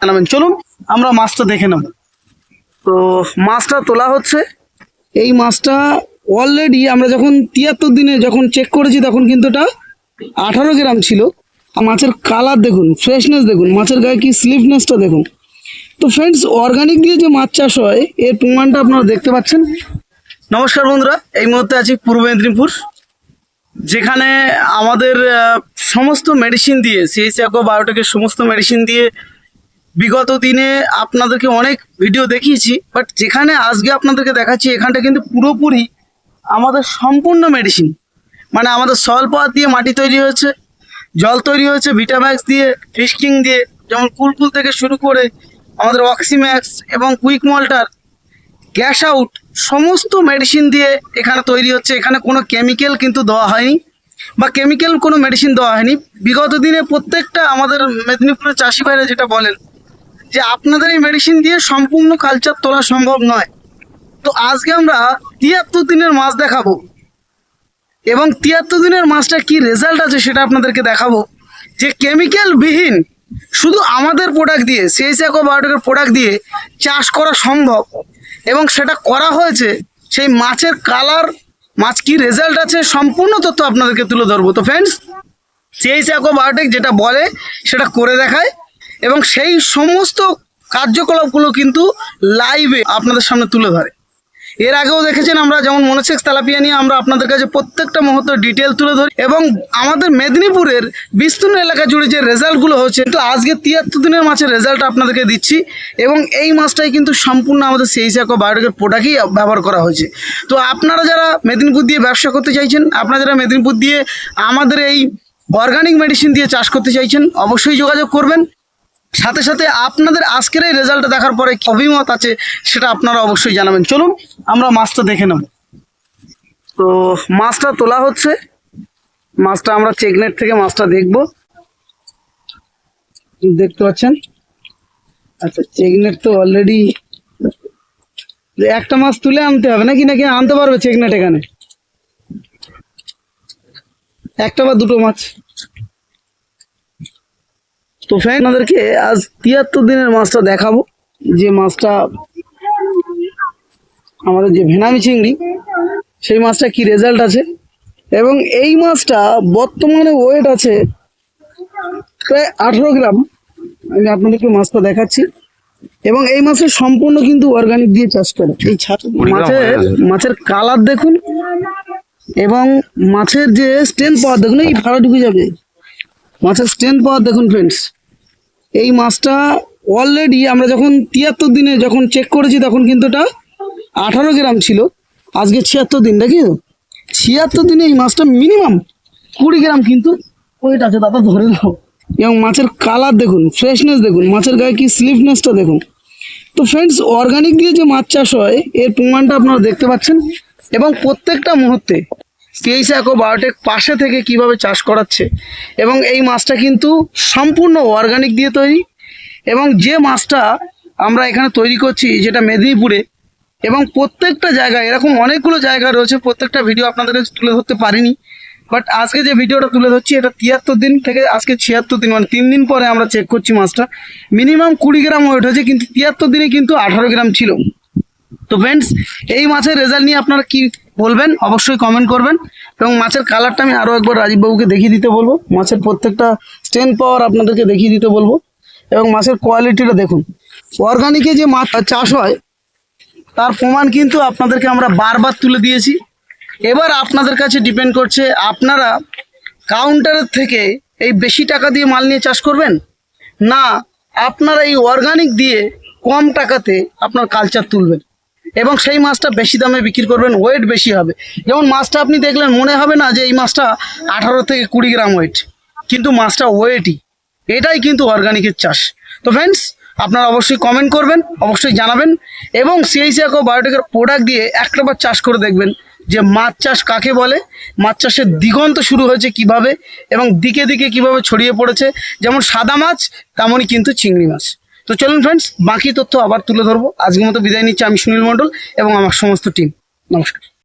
জানাবেন চলুন, আমরা মাছটা দেখে নেব। তো মাছটা তোলা হচ্ছে। এই মাছটা অলরেডি আমরা যখন তিয়াত্তর দিনে যখন চেক করেছি, তখন কিন্তু এটা আঠারো গ্রাম ছিল। মাছের কালার দেখুন ফ্রেশনেস দেখুন, মাছের গায়ে কি স্লিপনেসটা দেখুন। তো ফ্রেন্ডস অর্গানিক দিয়ে যে মাছ চাষ হয়, এর প্রমাণটা আপনারা দেখতে পাচ্ছেন। নমস্কার বন্ধুরা, এই মুহূর্তে আছি পূর্ব মেদিনীপুর, যেখানে আমাদের সমস্ত মেডিসিন দিয়ে সিএসিয়াকো বায়োটেকের সমস্ত মেডিসিন দিয়ে বিগত দিনে আপনাদেরকে অনেক ভিডিও দেখিয়েছি বাট যেখানে আজকে আপনাদেরকে দেখাচ্ছি, এখানটা কিন্তু পুরোপুরি আমাদের সম্পূর্ণ মেডিসিন মানে আমাদের পাওয়ার দিয়ে মাটি তৈরি হয়েছে, জল তৈরি হয়েছে ভিটাম্যাক্স দিয়ে ফিস্কিং দিয়ে, যেমন কুলকুল থেকে শুরু করে আমাদের অক্সিম্যাক্স এবং কুইক মল্টার গ্যাস আউট সমস্ত মেডিসিন দিয়ে এখানে তৈরি হচ্ছে। এখানে কোনো কেমিক্যাল কিন্তু দেওয়া হয়নি, বা কেমিক্যাল কোনো মেডিসিন দেওয়া হয়নি। বিগত দিনে প্রত্যেকটা আমাদের মেদিনীপুরের চাষি ভাইরা যেটা বলেন যে আপনাদের এই মেডিসিন দিয়ে সম্পূর্ণ কালচার তোলা সম্ভব নয়। তো আজকে আমরা তিয়াত্তর দিনের মাছ দেখাবো। এবং তিয়াত্তর দিনের মাছটা কি রেজাল্ট আছে সেটা আপনাদেরকে দেখাবো। যে কেমিক্যাল বিহীন শুধু আমাদের প্রোডাক্ট দিয়ে সিএসিয়াকো বায়োটেকের প্রোডাক্ট দিয়ে চাষ করা সম্ভব। এবং সেটা করা হয়েছে, সেই মাছের কালার মাছ কি রেজাল্ট আছে সম্পূর্ণ তথ্য আপনাদেরকে তুলে ধরবো। তো ফ্রেন্ডস সিএসিয়াকো বায়োটেক যেটা বলে, সেটা করে দেখায়। এবং সেই সমস্ত কার্যকলাপগুলো কিন্তু লাইভে আপনাদের সামনে তুলে ধরে। এর আগেও দেখেছেন আমরা যেমন মনোসেক্স তেলাপিয়া নিয়ে আমরা আপনাদের কাছে প্রত্যেকটা মুহূর্ত ডিটেল তুলে ধরি এবং আমাদের মেদিনীপুরের বিস্তীর্ণ এলাকা জুড়ে যে রেজাল্টগুলো হচ্ছে তো আজকে তিয়াত্তর দিনের মাছের রেজাল্ট আপনাদেরকে দিচ্ছি এবং এই মাছটাই কিন্তু সম্পূর্ণ আমাদের সেই সাকো বায়োটেকের প্রোডাক্টই ব্যবহার করা হয়েছে। তো আপনারা যারা মেদিনীপুর দিয়ে ব্যবসা করতে চাইছেন, আপনারা যারা মেদিনীপুর দিয়ে আমাদের এই অর্গানিক মেডিসিন দিয়ে চাষ করতে চাইছেন, অবশ্যই যোগাযোগ করবেন। সাথে সাথে আপনাদের আজকের এই রেজাল্টটা দেখার পরে অভিমত আছে সেটা আপনারা অবশ্যই জানাবেন। চলুন, আমরা মাছটা দেখে নেব। তো মাছটা তোলা হচ্ছে। মাছটা আমরা চেকনেট থেকে মাছটা দেখব। দেখতে পাচ্ছেন? আচ্ছা চেকনেট তো অলরেডি একটা মাছ তুলে আনতে হবে নাকি নাকি আনতে পারবে চেকনেট এখানে? একটা বা দুটো মাছ? তো ফ্রেন্ড আপনাদেরকে আজ তিয়াত্তর দিনের মাছটা দেখাবো। যে মাছটা আমাদের যে ভেনামি চিংড়ি সেই মাছটা কি রেজাল্ট আছে? এবং এই মাছটা বর্তমানে ওয়েট আছে প্রায় আঠেরো গ্রাম। আমি আপনাদেরকে মাছটা দেখাচ্ছি। এবং এই মাছের সম্পূর্ণ কিন্তু অর্গানিক দিয়ে চাষ করে। এই মাছের মাছের কালার দেখুন। এবং মাছের যে স্ট্রেন্থ পাওয়ার দেখুন এই ভাড়া ঢুকে যাবে। মাছের স্ট্রেন্থ পাওয়ার দেখুন ফ্রেন্ডস এই মাছটা অলরেডি আমরা যখন তিয়াত্তর দিনে যখন চেক করেছি তখন কিন্তু এটা আঠারো গ্রাম ছিল। আজকে ছিয়াত্তর দিন, নাকি? ছিয়াত্তর দিনে এই মাছটা মিনিমাম কুড়ি গ্রাম কিন্তু ওয়েট আছে, দাদা, ধরে নাও। এবং মাছের কালার দেখুন ফ্রেশনেস দেখুন, মাছের গায়ে কি স্লিপনেসটা দেখুন। তো ফ্রেন্ডস অর্গানিক দিয়ে যে মাছ চাষ হয়, এর প্রমাণটা আপনারা দেখতে পাচ্ছেন। এবং প্রত্যেকটা মুহূর্তে সিএইসাকো বায়োটেক পাশে থেকে কীভাবে চাষ করাচ্ছে? এবং এই মাছটা কিন্তু সম্পূর্ণ অর্গানিক দিয়ে তৈরি। এবং যে মাছটা আমরা এখানে তৈরি করছি, যেটা মেদিনীপুরে, এবং প্রত্যেকটা জায়গায়, এরকম অনেকগুলো জায়গা রয়েছে, প্রত্যেকটা ভিডিও আপনাদের তুলে ধরতে পারিনি। বাট আজকে যে ভিডিওটা তুলে ধরছি, এটা তিয়াত্তর দিন থেকে আজকে ছিয়াত্তর দিন মানে তিন দিন পরে আমরা চেক করছি মাছটা। মিনিমাম কুড়ি গ্রাম ওয়েট হয়েছে, কিন্তু তিয়াত্তর দিনে কিন্তু আঠারো গ্রাম ছিল। তো ফ্রেন্ডস এই মাছের রেজাল্ট নিয়ে আপনারা কি বলবেন, অবশ্যই কমেন্ট করবেন। এবং মাছের কালারটা আমি আরও একবার রাজীববাবুকে দেখিয়ে দিতে বলব। মাছের প্রত্যেকটা স্ট্রেন পাওয়ার আপনাদেরকে দেখিয়ে দিতে বলব। এবং মাছের কোয়ালিটিটা দেখুন। অর্গানিকে যে মাছ চাষ হয়, তার প্রমাণ কিন্তু আপনাদেরকে আমরা বারবার তুলে দিয়েছি। এবার আপনাদের কাছে ডিপেন্ড করছে, আপনারা কাউন্টারের থেকে এই বেশি টাকা দিয়ে মাল নিয়ে চাষ করবেন? না, আপনারা এই অর্গানিক দিয়ে কম টাকাতে আপনার কালচার তুলবেন। এবং সেই মাছটা বেশি দামে বিক্রি করবেন ওয়েট বেশি হবে। যেমন মাছটা আপনি দেখলেন, মনে হবে না যে এই মাছটা আঠারো থেকে কুড়ি গ্রাম ওয়েট কিন্তু মাছটা ওয়েটই এটাই কিন্তু অর্গানিকের চাষ। তো ফ্রেন্ডস আপনারা অবশ্যই কমেন্ট করবেন, অবশ্যই জানাবেন এবং সিএইসিয়াকো বায়োটেকের প্রোডাক্ট দিয়ে একটাবার চাষ করে দেখবেন যে মাছ চাষ কাকে বলে, মাছ চাষের দিগন্ত শুরু হয়েছে কীভাবে এবং দিকে দিকে কীভাবে ছড়িয়ে পড়েছে। যেমন সাদা মাছ, তেমনই কিন্তু চিংড়ি মাছ। তো চলুন ফ্রেন্ডস বাকি তথ্য আবার তুলে ধরবো। আজকের মতো বিদায় নিচ্ছি আমি সুনীল মণ্ডল এবং আমার সমস্ত টিম নমস্কার।